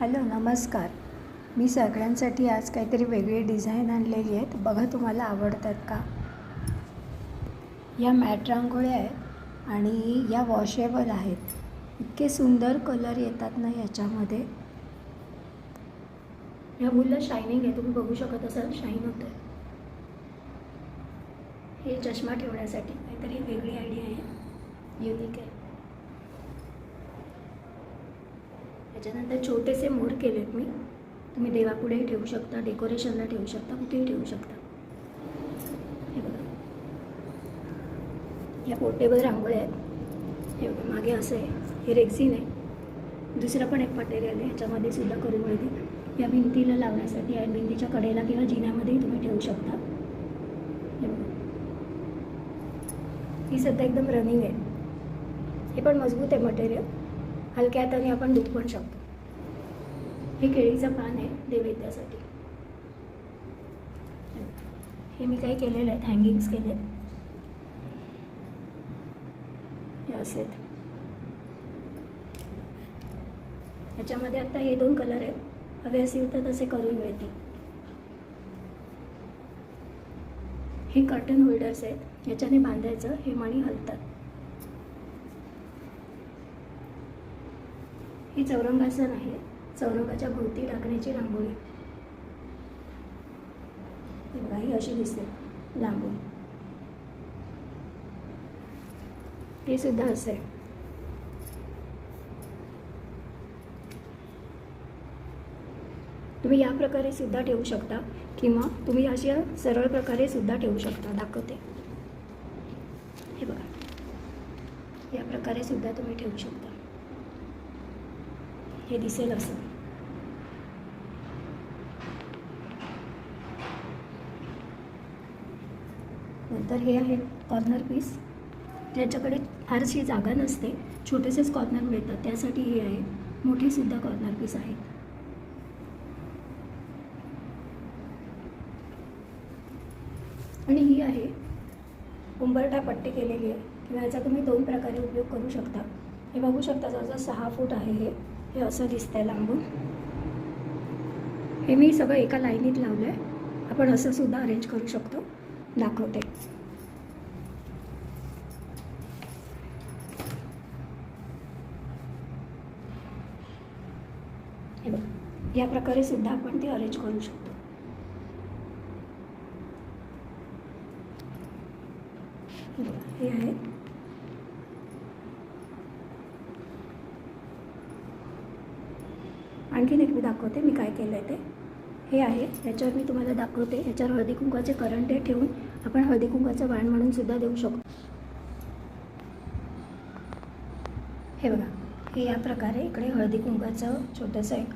Hello नमस्कार. मी सगळ्यांसाठी आज काहीतरी वेगळी डिझाईन आणलेली आहेत बघा तुम्हाला आवडतात का? या मॅट रांगोळ्या आहेत आणि या वॉशेबल आहेत. इतके सुंदर कलर येतात ना याच्यामध्ये. या मुलं शायनिंग आहे. तुम्ही बघू शकत असाल शाईन होतं हे चष्मा ठेवण्यासाठी काहीतरी वेगळी आयडिया आहे. युनिक आहे. त्याच्यानंतर छोटेसे मोर केलेत मी. तुम्ही देवापुढेही ठेवू शकता डेकोरेशनला ठेवू शकता कुठेही ठेवू शकता. हे बघा. या पोर्टेबल रांगोळ्या आहेत. हे बघा मागे असं आहे. हे रेक्झिन आहे. दुसरं पण एक मटेरियल आहे ह्याच्यामध्ये सुद्धा करून मिळते. या भिंतीला लावण्यासाठी आहे भिंतीच्या कडेला किंवा जिन्यामध्येही तुम्ही ठेवू शकता. हे बघा. ही सध्या एकदम रनिंग आहे. हे पण मजबूत आहे मटेरियल हलक्या हाताने आपण धुवू पण शकतो. हे केळीचं पान आहे नैवेद्यासाठी. हे मी काही केलेलं आहेत हँगिंग्स केले हे असे आहेत. ह्याच्यामध्ये आता हे दोन कलर आहेत. हवे असेल तर तसे करून मिळतील. हे कर्टन होल्डर्स आहेत. याच्याने बांधायचं हे मणी हलतात. ही चौरंगासन आहे चौरंगाच्या भोवती टाकण्याची रांगोळी. ही बघा ही अशी दिसते. लांबून. हे सुद्धा असं आहे. तुम्ही या प्रकारे सुद्धा ठेवू शकता किंवा तुम्ही अशा सरळ प्रकारे सुद्धा ठेवू शकता. दाखवते. हे बघा. या प्रकारे सुद्धा तुम्ही ठेवू शकता. हे दिसेल असं. नंतर हे आहे कॉर्नर पीस ज्याच्याकडे फारशी जागा नसते. छोटेसेच कॉर्नर मिळतात. त्यासाठी हे आहे. मोठेसुद्धा कॉर्नर पीस आहेत. आणि ही आहे. उंबरटा पट्टी केलेली आहे. किंवा याचा तुम्ही दोन प्रकारे उपयोग करू शकता. हे बघू शकता जवळजवळ सहा फूट आहे हे. हे असं दिसतंय लांबून. हे मी सगळं एका लाईनीत लावलं आहे आपण असं सुद्धा अरेंज करू शकतो. दाखवते. हे बघ या प्रकारे सुद्धा आपण ते अरेंज करू शकतो. हे हे आहे. आणखीन एक मी दाखवते मी काय केलं आहे ते. हे आहे याच्यावर मी तुम्हाला दाखवते. याच्यावर हळदी कुंकाचे करंटे ठेवून आपण हळदी कुंकाचं वाण म्हणून सुद्धा देऊ शकतो. हे बघा हे या प्रकारे इकडे हळदी कुंकाचं छोटंसं एक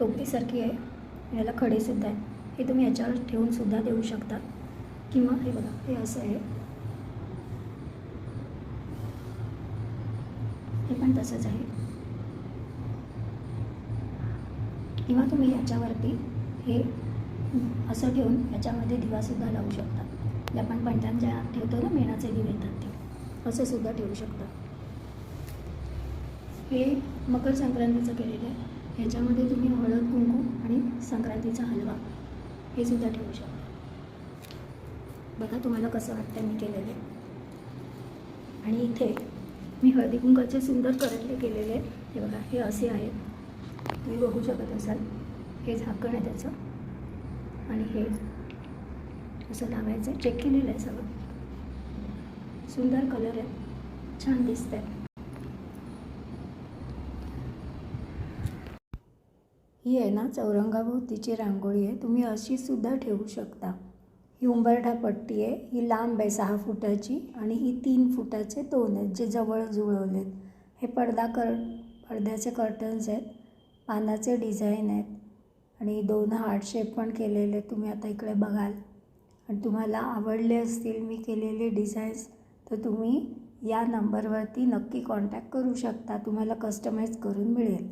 टोपीसारखी आहे. याला खडेसुद्धा आहे हे तुम्ही याच्यावर ठेवूनसुद्धा देऊ शकता. किंवा हे बघा हे असं आहे. हे पण तसंच आहे. किंवा तुम्ही याच्यावरती हे असं ठेवून याच्यामध्ये दिवासुद्धा लावू शकता. जे आपण पंचांच्या ठेवतो ना मेणाचे दिवे येतात ते असं सुद्धा ठेवू शकता. हे मकर संक्रांतीचं केलेलं आहे. ह्याच्यामध्ये तुम्ही हळद कुंकू आणि संक्रांतीचा हलवा हे सुद्धा ठेवू शकता. बघा तुम्हाला कसं वाटतं मी केलेलं आहे. आणि इथे मी हळदी कुंकाचे सुंदर करंटे केलेले आहेत हे बघा हे असे आहेत. तुम्ही बघू शकत असाल. हे झाकण आहे त्याचं. आणि हे असं लावायचं. आहे चेक केलेलं आहे सगळं. सुंदर कलर आहे. छान दिसत आहे ही आहे ना चौरंगाभोवतीची रांगोळी आहे. तुम्ही अशी सुद्धा ठेवू शकता. ही उंबरठा पट्टी आहे. ही लांब आहे सहा फुटाची आणि ही तीन फुटाचे दोन आहेत जे जवळ जुळवलेत. हे पडदा कर पडद्याचे कर्टन्स आहेत. पानाचे डिझाईन आहेत आणि दोन हार्ट शेप पण केलेले तुम्ही आता इकडे बघाल. आणि तुम्हाला आवडले असतील मी केलेले डिझाईन्स तर तुम्ही या नंबरवरती नक्की कॉन्टॅक्ट करू शकता. तुम्हाला कस्टमाइज करून मिळेल.